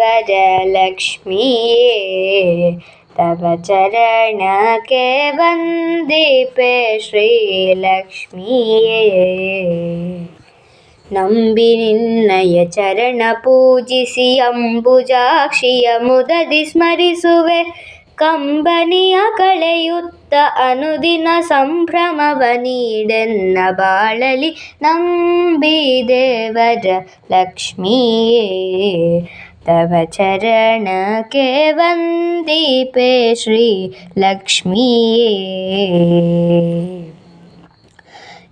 वरलक्ष्मीये तव चरणके वन्दीपे ಶ್ರೀಲಕ್ಷ್ಮಿಯೇ ನಂಬಿ ನಿನ್ನಯ ಚರಣ ಪೂಜಿಸಿ ಅಂಬುಜಾಕ್ಷಿಯ ಮುದದಿ ಸ್ಮರಿಸುವೆ ಕಂಬನಿಯ ಕಳೆಯುತ್ತ ಅನುದಿನ ಸಂಭ್ರಮವ ನೀಡೆನ್ನ ಬಾಳಲಿ ನಂಬಿ ದೇವರ ಲಕ್ಷ್ಮಿಯೇ ತವ ಚರಣಕ್ಕೆ ವಂದೀಪೆ ಶ್ರೀ ಲಕ್ಷ್ಮಿಯೇ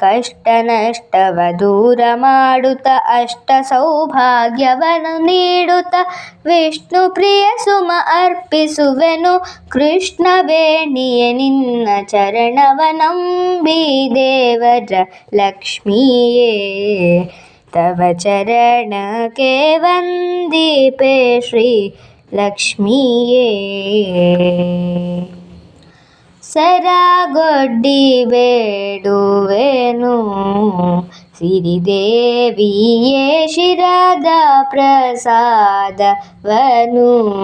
ಕಷ್ಟ ನಷ್ಟವ ದೂರ ಮಾಡುತ್ತ ಅಷ್ಟ ಸೌಭಾಗ್ಯವನ್ನು ನೀಡುತ್ತ ವಿಷ್ಣು ಪ್ರಿಯ ಸುಮ ಅರ್ಪಿಸುವೆನು ಕೃಷ್ಣ ವೇಣಿಯೇ ನಿನ್ನ ಚರಣವ ನಂಬಿ ದೇವರ ಲಕ್ಷ್ಮಿಯೇ ತವ ಚರಣಕ್ಕೆ ವಂದೀಪೆ ಶ್ರೀ ಲಕ್ಷ್ಮಿಯೇ ಸರಗೊಡ್ಡಿ ಬೇಡುವೆನು. ಸಿರಿದೇವಿಯೇ ಶಿರದ ಪ್ರಸಾದವನು.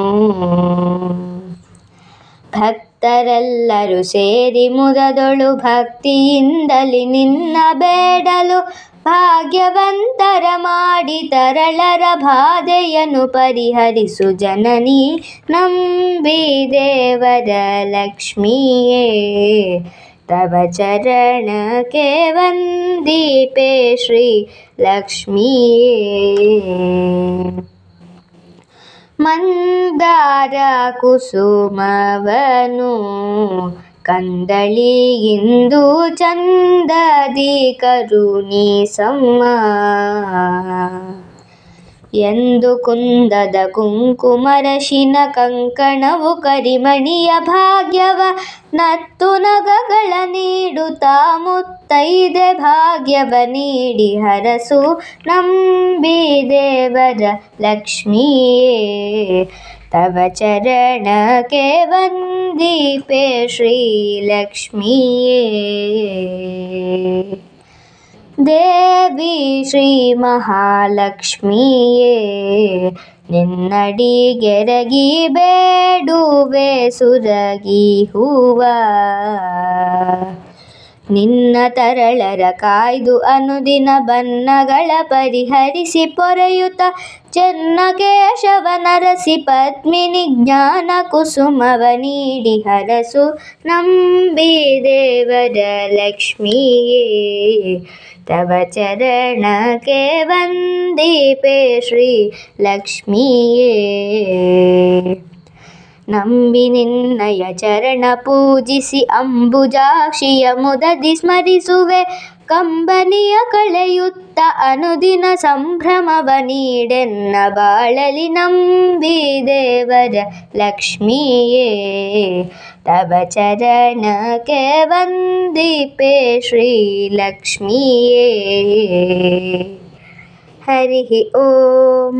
ಭಕ್ತರೆಲ್ಲರೂ ಸೇರಿ ಮುದದೊಳು ಭಕ್ತಿಯಿಂದಲಿ ನಿನ್ನ ಬೇಡಲು ಭಾಗ್ಯವಂತರ ಮಾಡಿ ತರಳರ ಬಾಧೆಯನ್ನು ಪರಿಹರಿಸು ಜನನಿ. ನಂಬಿ ದೇವರ ಲಕ್ಷ್ಮಿಯೇ, ತವ ಚರಣಕ್ಕೆ ವಂದೀಪೇ ಶ್ರೀ ಲಕ್ಷ್ಮಿಯೇ. ಮಂದಾರ ಕುಸುಮವನು ಕಂದಳಿಗಿಂದು ಚಂದದಿ ಕರುಣಿಸಮ್ಮ ಎಂದು ಕುಂದದ ಕುಂಕುಮರಶಿನ ಕಂಕಣವು ಕರಿಮಣಿಯ ಭಾಗ್ಯವ ನತ್ತು ನಗಗಳ ನೀಡುತ್ತಾ ಮುತ್ತೈದೆ ಭಾಗ್ಯವ ನೀಡಿ ಹರಸು ನಂಬಿ ದೇವರ ಲಕ್ಷ್ಮಿಯೇ ತವ ಚರಣಕ್ಕೆ ವಂದೀಪೆ ಶ್ರೀ ದೇವಿ ಶ್ರೀ ಮಹಾಲಕ್ಷ್ಮಿಯೇ ನಿನ್ನಡಿಗೆರಗಿ ಬೇಡುವೆ ಸುರಗಿ ಹೂವ. ನಿನ್ನ ತರಳರ ಕಾಯ್ದು ಅನುದಿನ ಬನ್ನಗಳ ಪರಿಹರಿಸಿ ಪೊರೆಯುತ ಚೆನ್ನ ಕೇಶವ ನರಸಿ ಪದ್ಮಿನಿ ಜ್ಞಾನ ಕುಸುಮವ ನೀಡಿ ಹರಸು ನಂಬಿ ದೇವರ ಲಕ್ಷ್ಮಿಯೇ. ತವ ಚರಣಕ್ಕೆ ವಂದೀಪೆ ಶ್ರೀ ಲಕ್ಷ್ಮಿಯೇ. ನಂಬಿ ನಿನ್ನಯ ಚರಣ ಪೂಜಿಸಿ ಅಂಬುಜಾಕ್ಷಿಯ ಮುದದಿ ಸ್ಮರಿಸುವೆ ಕಂಬನಿಯ ಕಳೆಯುತ್ತ ಅನುದಿನ ಸಂಭ್ರಮವ ನೀಡೆನ್ನ ಬಾಳಲಿ ನಂಬಿ ದೇವರ ಲಕ್ಷ್ಮಿಯೇ ತವ ಚರಣಕ್ಕೆ ವಂದೀಪೆ ಶ್ರೀ ಲಕ್ಷ್ಮಿಯೇ ಹರಿ ಓಂ